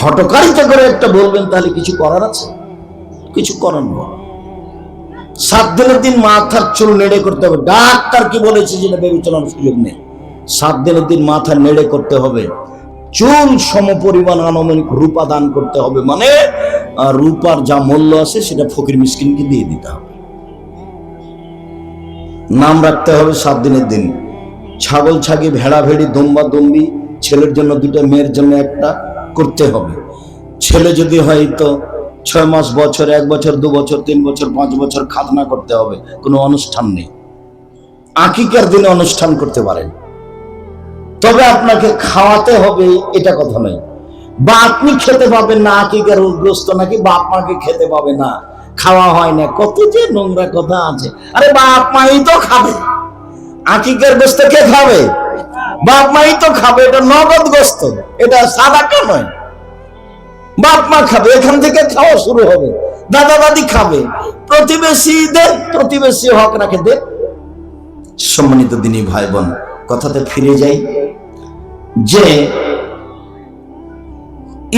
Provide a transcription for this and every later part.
হটকারিতা করে একটা বলবেন, তাহলে কিছু করার আছে? কিছু করার নয় সাত দিনের দিন মাথার চুল নেড়ে করতে হবে। ডাক্তার কি বলেছে যেটা বিবেচনার সুযোগ নেই। সাত দিনের দিন মাথা নেড়ে করতে হবে। চুল সম পরিমাণ আনুমানিক রূপা দান করতে হবে মানে রূপার যা মূল্য আছে সেটা ফকির মিসকিনকে দিয়ে দিতে হবে। নাম রাখতে হবে সাত দিনের দিন। ছাগল ছাগি ভেড়া ভেড়ি দম্বা দম্বি, ছেলের জন্য দুটো, মেয়ের জন্য একটা করতে হবে। ছেলে যদি হয় তো ছয় মাস, বছর, এক বছর, দু বছর, তিন বছর, পাঁচ বছর খাতনা করতে হবে, কোনো অনুষ্ঠান নেই। আকিকার দিনে অনুষ্ঠান করতে পারেন। তবে আপনাকে খাওয়াতে হবে, এটা কথা নয়। বা আপনি খেতে পাবেন না, আকিকার গ্রস্ত নাকি বাপ মাকে খেতে পাবে না, খাওয়া হয় না, কত যে নোংরা কথা আছে। আরে বাপ মাই তো খাবে। আকিকার গোস্ত কে খাবে? বাপ মাই তো খাবে, এটা নগদ গোস্ত। এটা সাদা কে নয়। বাপ মা খাবে, এখান থেকে খাওয়া শুরু হবে। দাদা দাদি খাবে। প্রতিবেশী হক রাখে সম্মানিত দিনী ভাই বোন কথাতে ফিরে যাই যে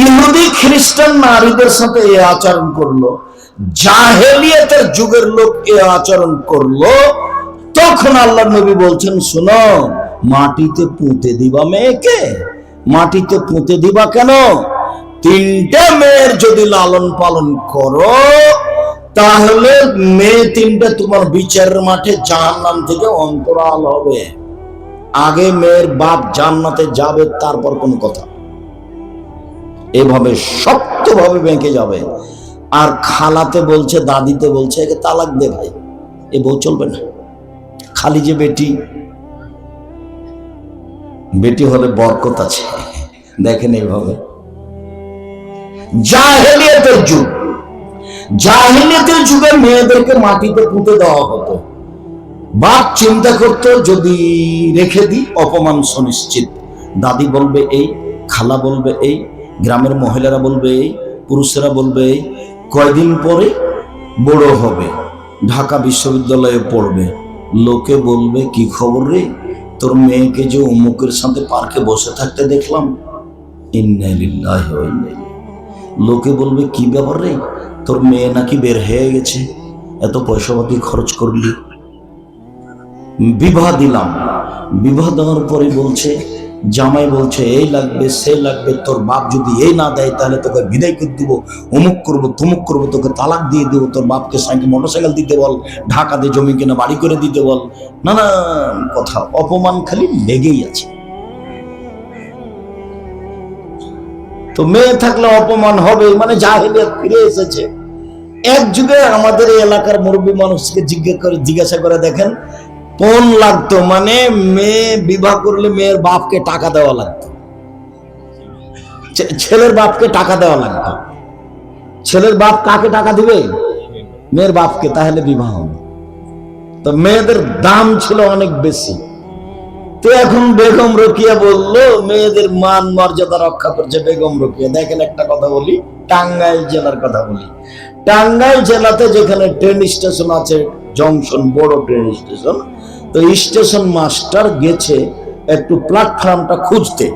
ইহুদি খ্রিস্টান নারীদের সাথে এ আচরণ করল, জাহেলিয়াতের যুগের লোক এ আচরণ করল, তখন আল্লাহ নবী বলছেন, শোনো মাটিতে পুঁতে দিবা মেয়েকে? মাটিতে পুঁতে দিবা কেন? তিনটে মেয়ের যদি লালন পালন করো, তাহলে মেয়ে তিনটে তোমার বিচারের মাঠে জাহান্নাম থেকে অন্তরাল হবে। আগে মেয়ের বাপ জান্নাতে যাবে, তারপর কোন কথা। এভাবে শক্তভাবে বেঁকে যাবে। আর খালাতে বলছে, দাদিতে বলছে, একে তালাক দে ভাই। এ বউ চলবে না। খালি যে বেটি বেটি হলে বরকত আছে। দেখেন এইভাবে। জাহেলিয়াতের যুগ। জাহিলিয়াতের যুগে মেয়েদেরকে মাটিতে পুঁতে দেওয়া হতো। বাপ চিন্তা করতো, যদি রেখে দিই, অপমান সুনিশ্চিত। দাদি বলবে এই, খালা বলবে এই, গ্রামের মহিলারা বলবে এই, পুরুষেরা বলবে এই, কয়দিন পরে বড় হবে। ঢাকা বিশ্ববিদ্যালয়ে পড়বে। লোকে বলবে, কি খবর রে? তোর মেয়েকে যে অমুকের সাথে পার্কে বসে থাকতে দেখলাম। লোকে বলবে, কি ব্যাপার রে? তোর মেয়ে নাকি বের হয়ে গেছে। এত পয়সা পাতি খরচ করলি। বিবাহ দিলাম। বিবাহ দেওয়ার পরে বলছে জামাই বলছে, এই লাগবে, সে লাগবে, তোর বাপ যদি এই না দেয়, তাহলে তোকে বিদায় করে দিব, অমুক করব, তমুক করব, তোকে তালাক দিয়ে দেবো, তোর বাপকে সাইকেল, মোটরসাইকেল দিতে বল ঢাকাতে জমি কিনে বাড়ি করে দিতে বল। নানান কথা, অপমান খালি লেগেই আছে। তো মেয়ে থাকলে অপমান হবে মানে জাহেলিয়াত ফিরে এসেছে। এক যুগে আমাদের এলাকার মুরব্বী মানুষকে জিজ্ঞেস করে, জিজ্ঞাসা করে দেখেন কোন লাগতো মানে মেয়ে বিবাহ করলে মেয়ের বাপকে টাকা দেওয়া লাগতো। ছেলের বাপকে টাকা দেওয়া লাগতো। ছেলের বাপ কাকে টাকা দিবে? মেয়ের বাপকে, তাহলে বিবাহ হবে। তো মেয়েদের দাম ছিল অনেক বেশি। তো এখন বেগম রকিয়া বলল, মেয়েদের মান মর্যাদা রক্ষা করছে বেগম রকিয়া। দেখেন একটা কথা বলি, টাঙ্গাইল জেলার কথা বলি। টাঙ্গাইল জেলাতে যেখানে ট্রেন স্টেশন আছে জংশন বড় ট্রেন স্টেশন তো স্টেশন মাস্টার গেছে একটু প্ল্যাটফর্মটা খুঁজতে।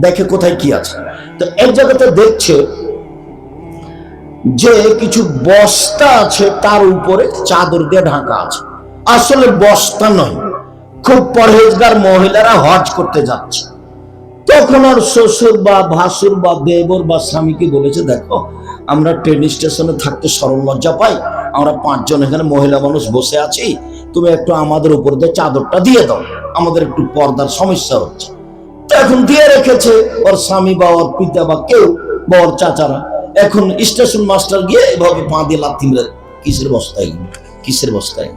দেখে কোথায় কি আছে। তো এক জায়গাতে দেখছে যে কিছু বস্তা আছে, তার উপরে চাদর দিয়ে ঢাকা আছে। আসলে বস্তা নয়, খুব পরহেজগার মহিলারা হজ করতে যাচ্ছে। তখন আর শ্বশুর বা ভাসুর বা দেবর বা স্বামীকে বলেছে, দেখো, আমরা ট্রেন স্টেশনে থাকতে সরল লজ্জা পাই। আমরা পাঁচজন এখানে মহিলা মানুষ বসে আছি। তুমি একটু আমাদের উপর দিয়ে চাদরটা দিয়ে দাও। আমাদের একটু পর্দার সমস্যা হচ্ছে। এখন দিয়ে রেখেছে ওর স্বামী বা ওর পিতা বা কেউ বা ওর চাচারা। এখন স্টেশন মাস্টার গিয়ে এভাবে পা দিয়ে লাথি মেরে, কিসের বস্তায়? কিসের বস্তায়?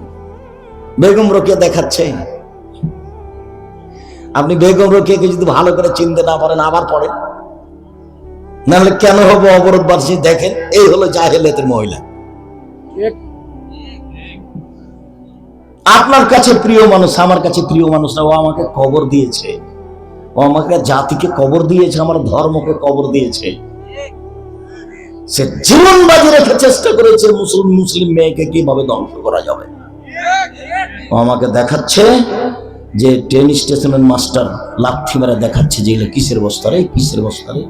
বেগম রকিয়া দেখাচ্ছে। আপনি বেগম রকিয়াকে যদি ভালো করে চিনতে না পারেন, আবার পড়েন। নাহলে কেন হব অবরোধবাসী দেখেন? এই হলো জাহেলিয়াতের মহিলা। আপনার কাছে প্রিয় মানুষ, আমার কাছে প্রিয় মানুষ ও আমাকে কবর দিয়েছে। ও আমাকে জাতিকে কবর দিয়েছে, আমার ধর্মকে কবর দিয়েছে। সে জীবন বাজি রেখে চেষ্টা করেছে মুসলিম মুসলিম মেয়েকে কীভাবে ধ্বংস করা যাবে? ও আমাকে দেখাচ্ছে যে ট্রেন স্টেশনের মাস্টার লাথি মেরে দেখাচ্ছে যে কিসের বস্তারে কিসের বস্তারে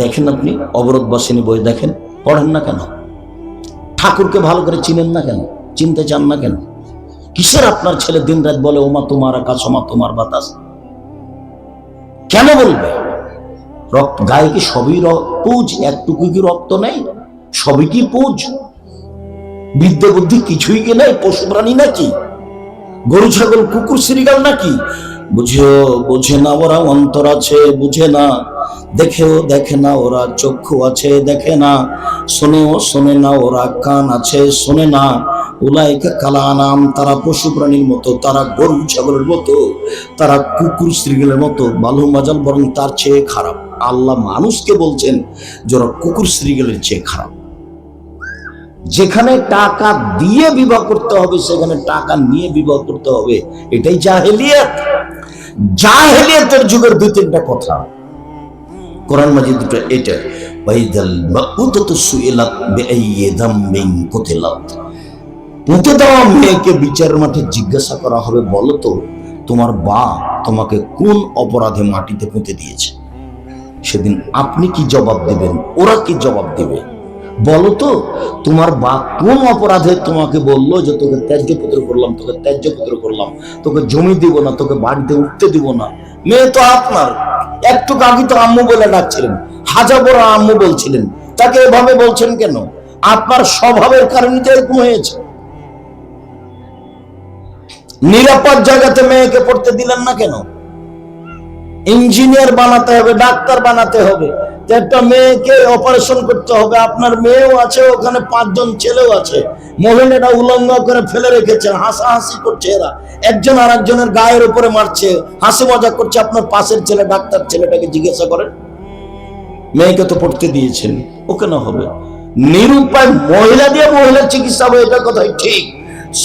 দেখেন আপনি, অবরোধ বাসিনী বই দেখেন, পড়েন না কেন? ঠাকুরকে ভালো করে চিনেন না কেন? চিনতে চান না কেন? কিসের আপনার ছেলে দিন রাত বলে, ওমা, তোমার আকাশ, ওমা, তোমার বাতাস কেন বলবে? রক্ত, গায়ে কি সবই পুজ? একটুকু কি রক্ত নেই? সবই কি পুজ? বিদ্যে বুদ্ধি কিছুই কি নেই? পশু প্রাণী নাকি? গরু, ছাগল, কুকুর শ্রীগাল নাকি? বুঝেও, বুঝে না ওরা অন্তর আছে, বুঝে না। দেখেও দেখে না ওরা চক্ষু আছে, দেখে না। শোনেও শোনে না ওরা কান আছে, শোনে না। উলাইকে কালা নাম তারা পশু প্রাণীর মতো, তারা গরু, ছাগলের মতো, তারা কুকুর শ্রীগেলের মতো, বালু, মাজাল, বরং তার চেয়ে খারাপ। আল্লাহ মানুষকে বলছেন যারা কুকুর শ্রীগেলের চেয়ে খারাপ। যেখানে টাকা দিয়ে বিবাহ করতে হবে, সেখানে টাকা নিয়ে বিবাহ করতে হবে। এটাই জাহেলিয়াত। জাহেলিয়াতের যুগের দুই, তিনটা কথা। কোরআন মাজিদ দুটো এটা বাইদাল মাউদাতু সুইলাত বিআইয়ি দামবিন কুতিলাত। পুঁতে দেওয়া মেয়েকে বিচারের মাঠে জিজ্ঞাসা করা হবে, বলো তো, তোমার বা তোমাকে কোন অপরাধে মাটিতে পুঁতে দিয়েছে? সেদিন আপনি কি জবাব দেবেন? ওরা কি জবাব দেবে? বলো তো, তোমার বা কোন অপরাধে তোমাকে বলল যে, তোকে ত্যায্যপুত্র করলাম, তোকে ত্যায্যপুত্র করলাম, তোকে জমি দিব না, তোকে বাড়িতে উঠতে দিব না মেয়ে তো আপনার একটু আগে তো আম্মু বলে ডাকছিলেন, হাজার বড় আম্মু বলছিলেন, তাকে এভাবে বলছেন কেন? আপনার স্বভাবের কারণে তো এরকম হয়েছে। নিরাপদ জায়গাতে মেয়েকে পড়তে দিলেন না কেন? ইঞ্জিনিয়ার বানাতে হবে, ডাক্তার বানাতে হবে। একটা মেয়েকে অপারেশন করতে হবে, আপনার মেয়েও আছে, ওখানে পাঁচজন ছেলেও আছে। মহিলারা উলঙ্গ করে ফেলে রেখেছে, হাসাহাসি করছে এরা। একজন আর একজনের গায়ের উপরে মারছে, হাসি মজা করছে, আপনার পাশের ছেলে, ডাক্তার ছেলেটাকে জিজ্ঞাসা করেন, মেয়েকে তো পড়তে দিয়েছেন ও কেন হবে? নিরুপায় মহিলা দিয়ে মহিলার চিকিৎসা হবে, এটা কথাই ঠিক।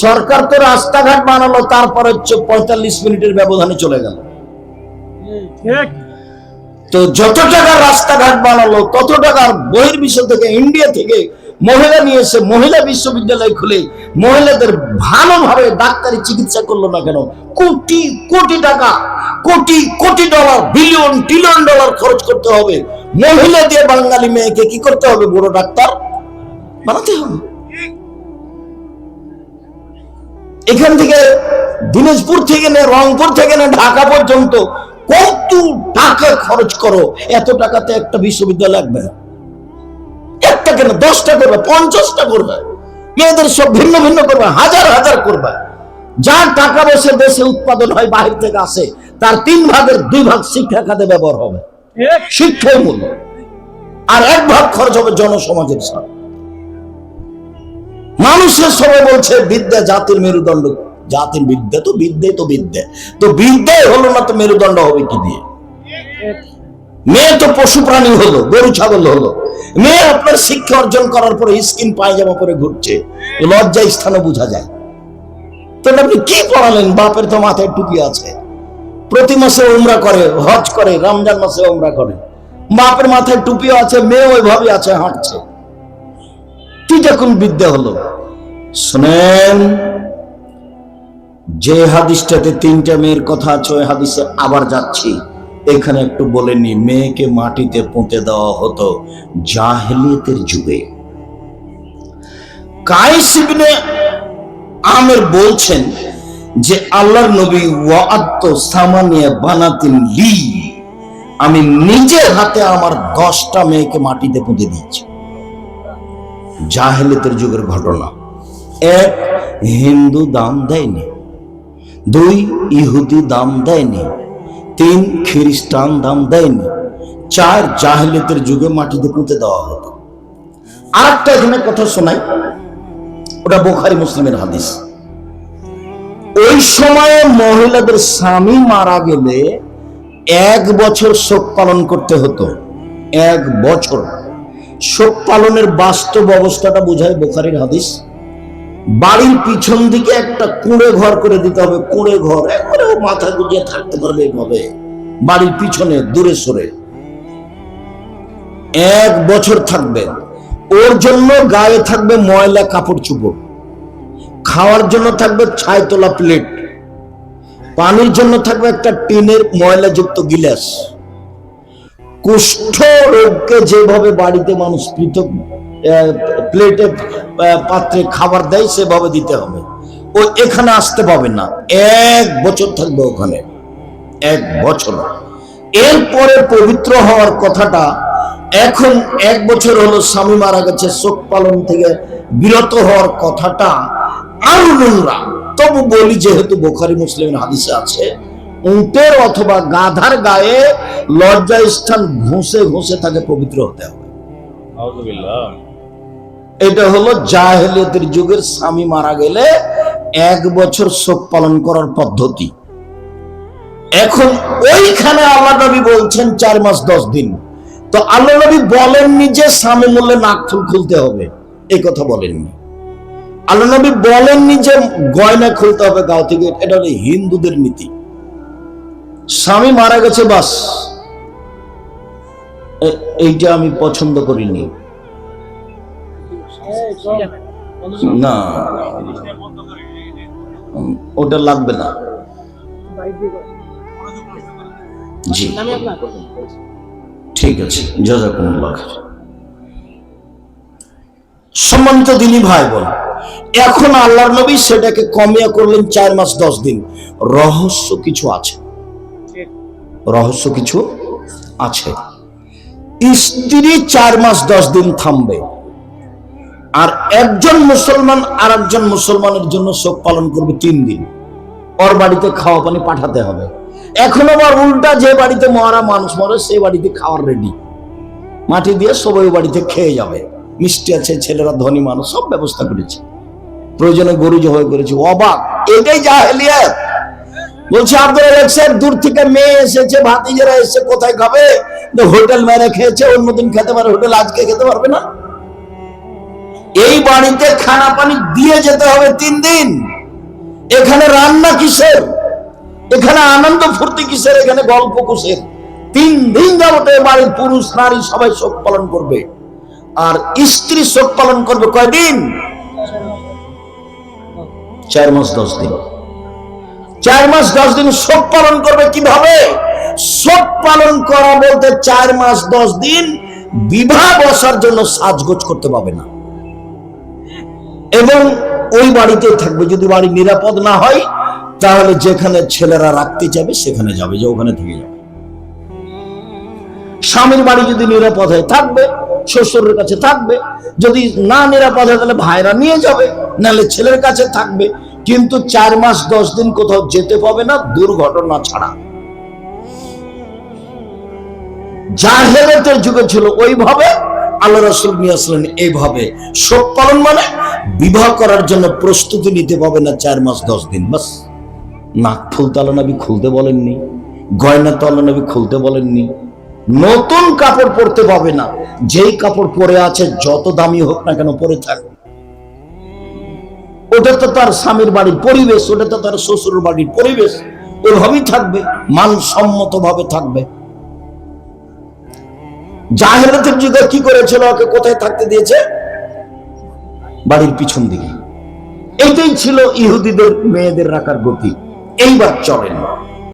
সরকার তো রাস্তাঘাট বানালো তারপর হচ্ছে পঁয়তাল্লিশ মিনিটের ব্যবধানে চলে গেল। তো যত টাকা রাস্তাঘাট বানালো তত টাকার বহির্বিশ্ব থেকে ইন্ডিয়া থেকে মহিলা নিয়ে এসে মহিলা বিশ্ববিদ্যালয় খুলে মহিলাদের ভালোভাবে ডাক্তারি চিকিৎসা করল না কেন? কোটি কোটি টাকা crore crore dollar billion trillion dollar খরচ করতে হবে। মহিলা দিয়ে বাঙালি মেয়েকে কি করতে হবে বড় ডাক্তার? বানাতে হবে। এখান থেকে দিনাজপুর থেকে নে রংপুর থেকে নে ঢাকা পর্যন্ত কত টাকা খরচ করো? এত টাকাতে একটা বিশ্ববিদ্যালয় লাগবে একটা কেন? দশটা করবে পঞ্চাশটা করবে। মেয়েদের সব ভিন্ন ভিন্ন করবে হাজার হাজার করবে। যার টাকা বসে দেশে উৎপাদন হয় বাহির থেকে আসে তার তিন ভাগের দুই ভাগ শিক্ষা খাতে ব্যবহার হবে। শিক্ষাই মূল্য। আর এক ভাগ খরচ হবে জনসমাজের সাথে মানুষের সবাই বলছে, বিদ্যা জাতির মেরুদণ্ড। জাতির বিদ্যা তো বিদ্যে তো বিদ্যা। তো বিদ্যাই হলো না তো মেরুদণ্ড হবে কি দিয়ে? মেয়ে তো পশু প্রাণী হলো, গরু, ছাগল হলো। মেয়ে আপনার শিক্ষা অর্জন করার পরে স্কিন পায়জামা পরে ঘুরছে লজ্জা স্থানে বোঝা যায়। তো আপনি কি পড়ালেন? বাপের তো মাথায় টুপি আছে। প্রতি মাসে উমরা করে, হজ করে, রমজান মাসে উমরা করে। বাপের মাথায় টুপিও আছে মেয়ে ওইভাবে আছে, হাঁটছে। তিনটা কোন বিদ্যা হলো, শোনেন, যে হাদিসটাতে তিনটা মেয়ের কথা আছে, ওই হাদিসে আবার যাচ্ছি। এখানে একটু বলে নি, মেয়েকে মাটিতে পুঁতে দেওয়া হতো জাহেলিয়তের যুগে। আমের বলছেন যে, আল্লাহর নবী ওয়াদ্দ সামানিয়া বানাতিন লি, আমি নিজের হাতে আমার দশটা মেয়েকে মাটিতে পুঁতে দিয়েছি। জাহেলিতের যুগের ঘটনা। এক, হিন্দু দাম দেয়নি। দুই, ইহুদি দাম দেয়নি। তিন, খ্রিস্টান দাম দেয়নি। চার জাহেলিতের যুগে মাটিতে পুঁতে দেওয়া হতো। আরেকটা এখানে কথা শোনাই। ওটা বোখারি মুসলিমের হাদিস। ওই সময়ে মহিলাদের স্বামী মারা গেলে এক বছর শোক পালন করতে হতো। এক বছর। শোক পালনের বাস্তব অবস্থাটা বোঝায় বোখারির হাদিস। বাড়ির পিছন দিকে একটা কুঁড়ে ঘর করে দিতে হবে, কুঁড়ে ঘর। একবারে মাথা গুজিয়ে থাকতে পারবে এইভাবে বাড়ির পিছনে, দূরে সরে। এক বছর থাকবে। ওর জন্য গায়ে থাকবে ময়লা কাপড় চুপড়। খাওয়ার জন্য থাকবে ছাই তোলা প্লেট। পানির জন্য থাকবে একটা টিনের ময়লাযুক্ত গিলাস। কুষ্ঠ রোগকে যেভাবে বাড়িতে মানুষ পৃথক প্লেটে পাত্রে খাবার দেয়, সেভাবে দিতে হবে। ও এখানে আসতে পাবে না। এক বছর থাকবে ওখানে। এক বছর। এরপরে পবিত্র হওয়ার কথাটা, এখন এক বছর হলো স্বামী মারা গেছে, শোক পালন থেকে বিরত হওয়ার কথাটা, আরও নোংরা। তবু বলি, যেহেতু বোখারি মুসলিমের হাদিসে আছে উটের অথবা গাধার গায়ে লজ্জা স্থান ঘষে ঘষে তাকে পবিত্র হতে হবে। এটা হলো জাহেলিয়তের যুগের স্বামী মারা গেলে এক বছর শোক পালন করার পদ্ধতি। এখন ওইখানে আল্লাহ নবী বলছেন চার মাস দশ দিন। তো আল্লাহ নবী বলেননি যে স্বামী মূল্যে নাক ফুল খুলতে হবে। এই কথা বলেননি। আল্লাহ নবী বলেননি যে গয়না খুলতে হবে গাও থেকে। এটা হলো হিন্দুদের নীতি। স্বামী মারা গেছে, বাস। এইটা আমি পছন্দ করিনি। না, ওটা লাগবে না। জি। ঠিক আছে। সম্মানিত দিনী ভাই বল এখন আল্লাহর নবী সেটাকে কমিয়া করলেন চার মাস দশ দিন। রহস্য কিছু আছে। রহস্য কিছু আছে। স্ত্রী চার মাস দশ দিন থামবে। আর একজন মুসলমান আর একজন মুসলমানের জন্য শোক পালন করবে তিন দিন। ওর বাড়িতে খাওয়া পানি পাঠাতে হবে। এখন আবার উল্টা যে বাড়িতে মরা মানুষ মরে সেই বাড়িতে খাওয়ার রেডি মাটি দিয়ে সবাই বাড়িতে খেয়ে যাবে। মিষ্টি আছে, ছেলেরা ধনী মানুষ, সব ব্যবস্থা করেছে। প্রয়োজনে গরু জবাই করেছে। অবাক। এটাই জাহেলিয়াত। বলছে, আব্দুল সাহেব, দূর থেকে মেয়ে এসেছে, ভাতিজেরা এসেছে, কোথায় খাবে? হোটেল মেরে খেয়েছে, অন্যদিন খেতে পারে হোটেল আজকে খেতে পারবে না। এই বাড়িতে খানা পানি দিয়ে যেতে হবে তিন দিন। এখানে রান্না কিসের? এখানে আনন্দ ফুর্তি কিসের? এখানে গল্প কুসের? তিন দিন যাবতে বাড়ির পুরুষ, নারী সবাই শোক পালন করবে। আর স্ত্রী শোক পালন করবে কয়দিন? চার মাস, দশ দিন। চার মাস দশ দিন শোক পালন করবে কীভাবে? শোক পালন করা বলতে চার মাস দশ দিন বিবাহ বসার জন্য সাজগোজ করতে পাবে না। এবং ওই বাড়িতে থাকবে। যদি বাড়ি নিরাপদ না হয়, তাহলে যেখানে ছেলেরা রাখতে যাবে, সেখানে যাবে যে ওখানে থেকে যাবে। স্বামীর বাড়ি যদি নিরাপদ হয় থাকবে, শ্বশুরের কাছে থাকবে, যদি না নিরাপদ হয়, তাহলে ভাইরা নিয়ে যাবে, নাহলে ছেলের কাছে থাকবে। কিন্তু চার মাস, দশ দিন কোথাও যেতে পাবে না, দুর্ঘটনা ছাড়া। জাহেরাতের যুগে ছিল ওইভাবে, আল্লাহ রসুল নিয়ে আসলেন এইভাবে। শোক পালন মানে বিবাহ করার জন্য প্রস্তুতি নিতে পাবে না চার মাস, দশ দিন, বাস। নাক ফুলতে আল্লাহ খুলতে বলেননি, গয়না তো নবী খুলতে বলেননি। নতুন কাপড় পরতে পাবে না, যেই কাপড় পরে আছে, যত দামি হোক না কেন পরে থাক। ওটা তো তার স্বামীর বাড়ির পরিবেশ, ওটা তো তার শ্বশুর বাড়ির পরিবেশ। ওইভাবেই থাকবে মানসম্মত ভাবে থাকবে। জাহেরাতের যুগে কি করেছিল, ওকে কোথায় থাকতে দিয়েছে? বাড়ির পিছন দিকে। এইটাই ছিল ইহুদিদের, মেয়েদের রাখার গতি। এইবার চলেন।